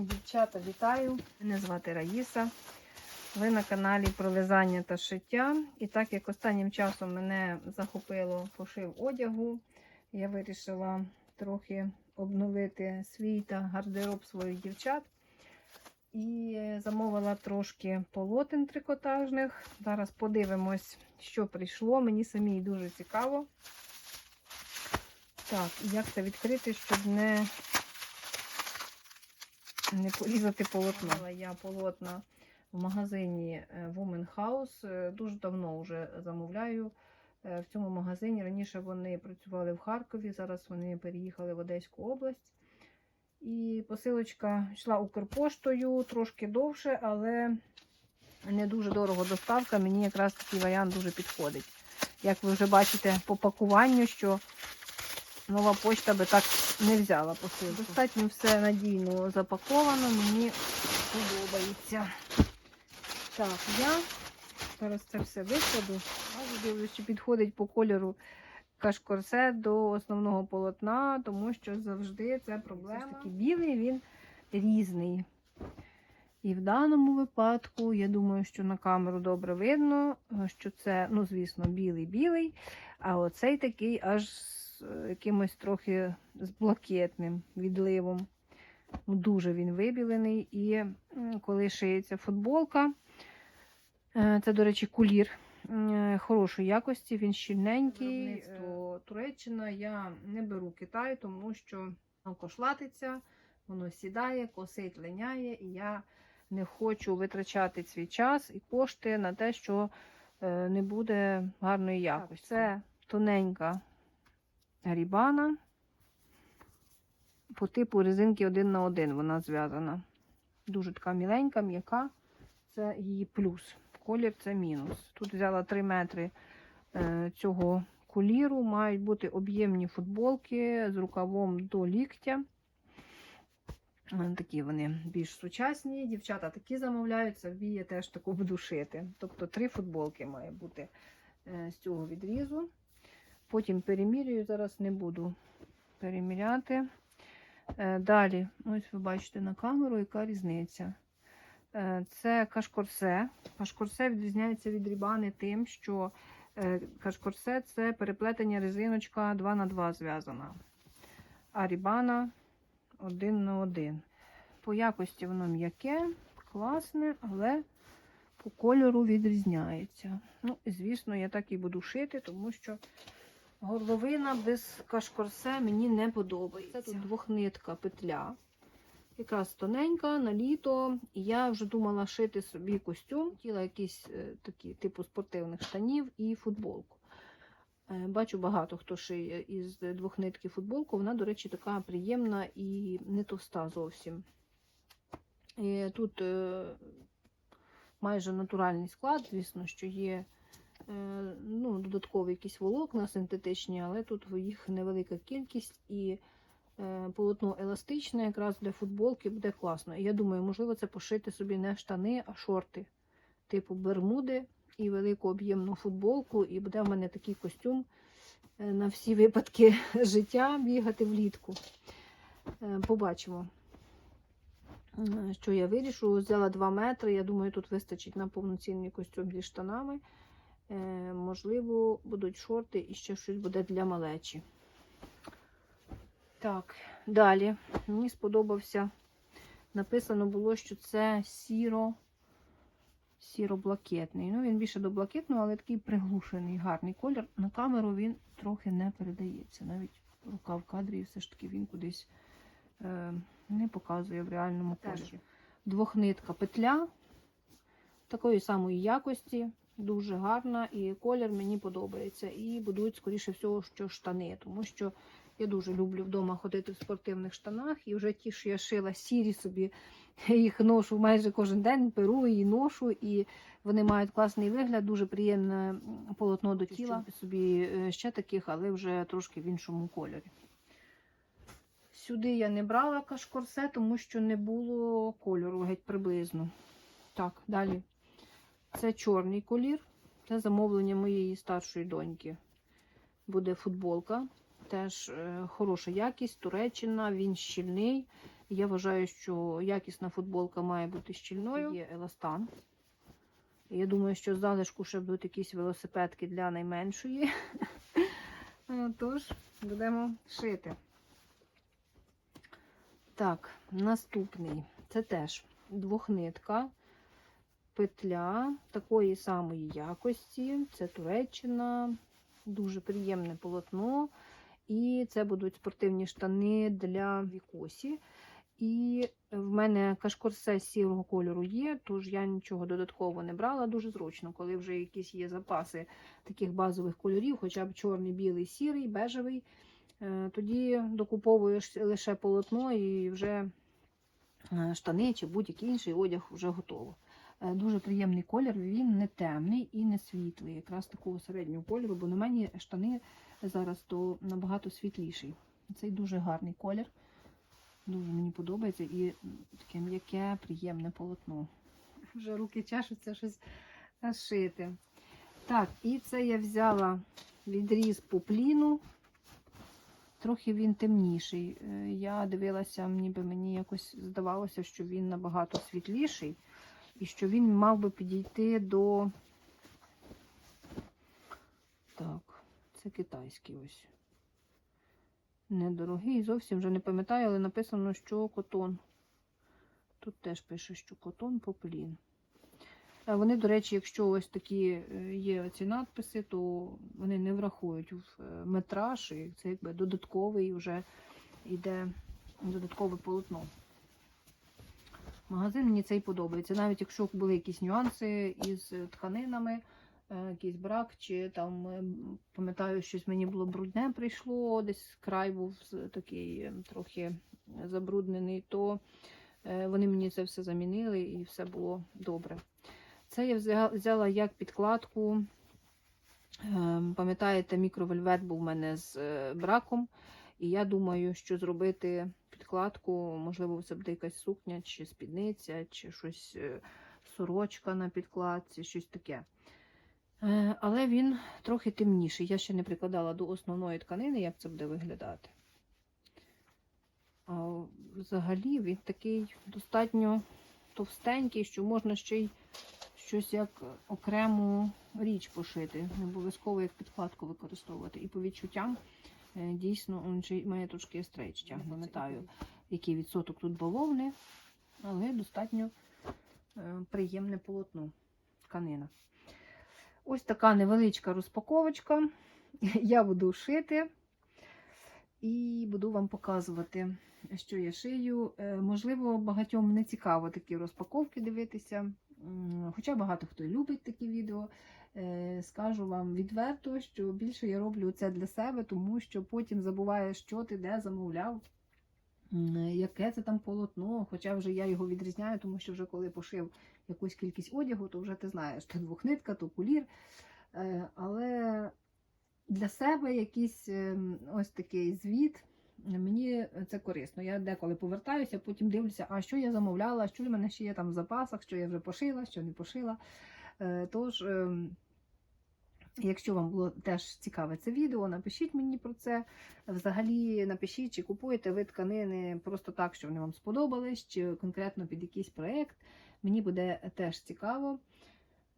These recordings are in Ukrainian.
Дівчата, вітаю! Мене звати Раїса. Ви на каналі про в'язання та шиття. І так як останнім часом мене захопило пошив одягу, я вирішила трохи обновити свій та гардероб своїх дівчат. І замовила трошки полотен трикотажних. Зараз подивимось, що прийшло. Мені самій дуже цікаво. Так, як це відкрити, щоб не не порізати полотно. Я полотна в магазині е, Woman House. Е, Дуже давно вже замовляю е, в цьому магазині. Раніше вони працювали в Харкові, зараз вони переїхали в Одеську область. І посилочка йшла Укрпоштою трошки довше, але не дуже дорого доставка. Мені якраз такий варіант дуже підходить. Як ви вже бачите по пакуванню, що нова почта би так не взяла посилку. Достатньо все надійно запаковано, мені подобається. Так, я зараз це все викладу. Дивлюсь, чи підходить по кольору кашкорсе до основного полотна, тому що завжди це проблема. Все ж таки білий він різний. І в даному випадку, я думаю, що на камеру добре видно, що це, ну, звісно, білий-білий, а оцей такий аж з е, якимось трохи з блакитним відливом. Ну, Дуже він вибілений. І коли шиється футболка, е, це, до речі, кулір е, хорошої якості, він щільненький. Туреччина я не беру Китай, тому що кошлатиться, воно сідає, косить, линяє, і я не хочу витрачати свій час і кошти на те, що е, не буде гарної якості. Це тоненька рібана по типу резинки один на один вона зв'язана. Дуже така міленька, м'яка. Це її плюс. Колір це мінус. Тут взяла 3 метри е, цього коліру. Мають бути об'ємні футболки з рукавом до ліктя. Е, Такі вони більш сучасні. Дівчата такі замовляються, в я теж таку буду шити. Тобто три футболки має бути е, з цього відрізу. Потім перемірюю, зараз не буду переміряти. Е, Далі, ось ви бачите на камеру, яка різниця. Е, Це кашкорсе. Кашкорсе відрізняється від рібани тим, що е, кашкорсе це переплетення резиночка 2 на 2 зв'язана, а рібана 1 на 1. По якості воно м'яке, класне, але по кольору відрізняється. Ну, звісно, я так і буду шити, тому що горловина без кашкорсе мені не подобається. Це тут двохнитка петля. Якраз тоненька на літо. І я вже думала шити собі костюм, хотіла якісь е, такі типу спортивних штанів і футболку. Е, Бачу багато хто шиє із двох нитки футболку. Вона, до речі, така приємна і не товста зовсім. І тут е, майже натуральний склад, звісно, що є ну, додаткові якісь волокна синтетичні, але тут їх невелика кількість і е, полотно еластичне, якраз для футболки буде класно. І я думаю, можливо, це пошити собі не штани, а шорти, типу бермуди і велику об'ємну футболку, і буде в мене такий костюм е, на всі випадки життя бігати влітку. Е, Побачимо, е, що я вирішу. Взяла 2 метри. Я думаю, тут вистачить на повноцінний костюм зі штанами. Е, Можливо, будуть шорти і ще щось буде для малечі. Так, далі. Мені сподобався. Написано було, що це сіро сіро-блакитний. Ну, він більше до блакитного, але такий приглушений, гарний колір. На камеру він трохи не передається. Навіть рука в кадрі, все ж таки він кудись е, не показує в реальному кольорі. Двохнитка петля такої самої якості, дуже гарна, і колір мені подобається. І будуть, скоріше всього, що штани, тому що я дуже люблю вдома ходити в спортивних штанах, і вже ті, що я шила сірі собі, їх ношу майже кожен день, беру і ношу, і вони мають класний вигляд, дуже приємне полотно до тіла. Собі е, ще таких, але вже трошки в іншому кольорі. Сюди я не брала кашкорсе, тому що не було кольору геть приблизно. Так, далі. Це чорний колір. Це замовлення моєї старшої доньки. Буде футболка. Теж е, хороша якість, Туреччина, він щільний. Я вважаю, що якісна футболка має бути щільною. Є еластан. Я думаю, що з залишку ще будуть якісь велосипедки для найменшої. Е, Тож, будемо шити. Так, наступний. Це теж двохнитка, петля такої самої якості. Це Туреччина, дуже приємне полотно. І це будуть спортивні штани для вікосі. І в мене кашкорсе сірого кольору є, тож я нічого додатково не брала. Дуже зручно, коли вже якісь є запаси таких базових кольорів, хоча б чорний, білий, сірий, бежевий. Е, Тоді докуповуєш лише полотно і вже е, штани чи будь-який інший одяг вже готово. Е, Дуже приємний колір, він не темний і не світлий, якраз такого середнього кольору, бо на мені штани зараз то набагато світліший. Цей дуже гарний колір. Дуже мені подобається і таке м'яке, приємне полотно. Вже руки чешуться щось шити. Так, і це я взяла відріз попліну. Трохи він темніший. Е, Я дивилася, ніби мені якось здавалося, що він набагато світліший, і що він мав би підійти до. Так, це китайський ось. Недорогий, зовсім вже не пам'ятаю, але написано, що котон. Тут теж пише, що котон поплін. Вони, до речі, якщо ось такі е, є ці надписи, то вони не врахують в е, метраж, і це якби додатковий вже йде додаткове полотно. Магазин мені цей подобається. Навіть якщо були якісь нюанси із тканинами, е, якийсь брак, чи там, е, пам'ятаю, щось мені було брудне прийшло, десь край був такий е, трохи забруднений, то е, вони мені це все замінили і все було добре. Це я взяла як підкладку. Ем, Пам'ятаєте, мікровельвет був у мене з е, браком, і я думаю, що зробити підкладку, можливо, це буде якась сукня, чи спідниця, чи щось е, сорочка на підкладці, щось таке. Е, Але він трохи темніший. Я ще не прикладала до основної тканини, як це буде виглядати. А взагалі він такий достатньо товстенький, що можна ще й щось як окрему річ пошити. Не обов'язково як підкладку використовувати. І по відчуттям е, дійсно він ще має трошки стрейч. Не пам'ятаю, який відсоток тут бавовни, але достатньо е, приємне полотно, тканина. Ось така невеличка розпаковочка. Я буду шити і буду вам показувати, що я шию. Е, Можливо, багатьом не цікаво такі розпаковки дивитися. Хоча багато хто любить такі відео. Е, Скажу вам відверто, що більше я роблю це для себе, тому що потім забуваєш, що ти де замовляв, яке це там полотно. Хоча вже я його відрізняю, тому що вже коли пошив якусь кількість одягу, то вже ти знаєш, то двохнитка, то кулір. Е, Але для себе якийсь ем, ось такий звіт. Мені це корисно. Я деколи повертаюся, потім дивлюся, а що я замовляла, що в мене ще є там в запасах, що я вже пошила, що не пошила. Е, Тож, ем, якщо вам було теж цікаве це відео, напишіть мені про це. Взагалі напишіть, чи купуєте ви тканини просто так, що вони вам сподобались, чи конкретно під якийсь проєкт. Мені буде теж цікаво.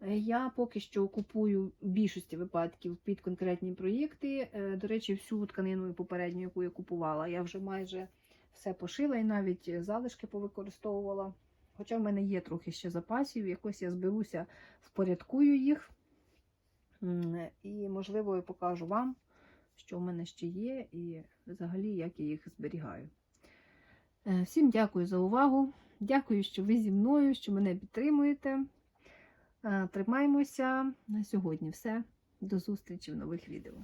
Е, Я поки що купую в більшості випадків під конкретні проєкти. Е, До речі, всю тканину попередню, яку я купувала, я вже майже все пошила і навіть залишки повикористовувала. Хоча в мене є трохи ще запасів, якось я зберуся, впорядкую їх. І, можливо, я покажу вам, що в мене ще є, і взагалі, як я їх зберігаю. Е, Всім дякую за увагу. Дякую, що ви зі мною, що мене підтримуєте. Е, Тримаймося на сьогодні. Все. До зустрічі в нових відео.